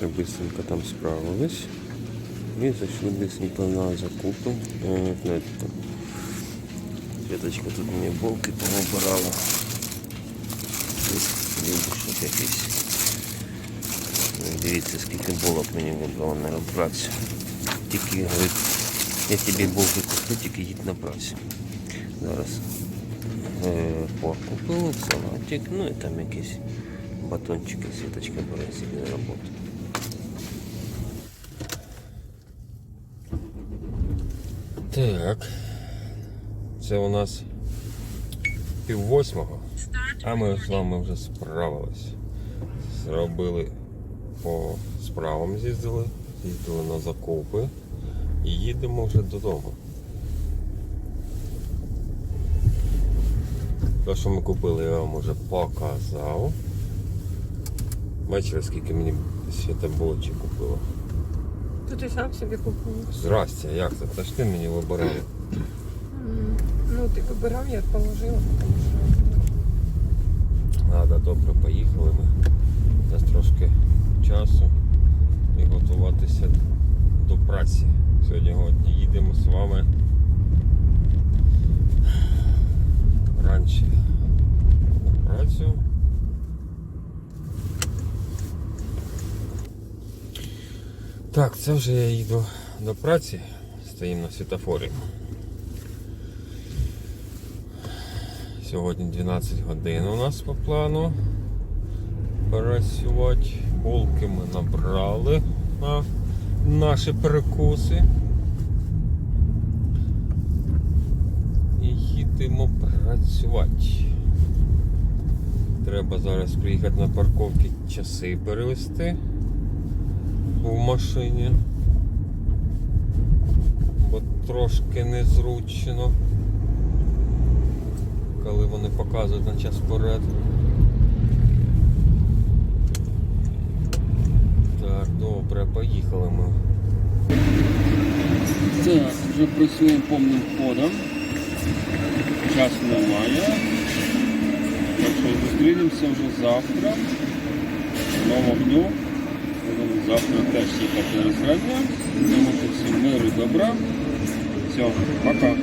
Вже быстренько там справились. І зайшли быстренько на закупи. Е, знаєте, там Світочка тут мені болки повибирала. Ліндушок якийсь. Ну, Дивіться, скільки булок мені вибрала на працю. Тільки говорить, я тобі булки куплю, тільки їдь на працю. Зараз е, порк купили, салатик, ну і там якісь батончики, світочка бере собі на роботу. Так. Це у нас пів восьмого, а ми з вами вже справились. Зробили по справам з'їздили, з'їздили на закупи і їдемо вже додому. Те, що ми купили, я вам вже показав. Бачили, скільки мені свята булочі купила. То ти сам собі купив. Здрасте, як це? Та ж ти мені вибирала. Ну, ти вибирав, я положила. Ладно, добре, поїхали ми. У нас трошки часу і готуватися до праці. Сьогодні їдемо з вами раніше на працю. Так, це вже я їду до праці. Стоїмо на світофорі. Сьогодні 12 годин у нас по плану працювати. Булки ми набрали на наші перекуси. І їдемо працювати. Треба зараз приїхати на парковки часи перевести в машині. Бо трошки незручно коли вони показують на час вперед. Так, добре, поїхали ми. Так, вже працюємо повним ходом. Часу немає. Так що зустрінемося вже завтра. Нового дню. Завтра теж розграння. Тому що всім миру добра. Все, пока.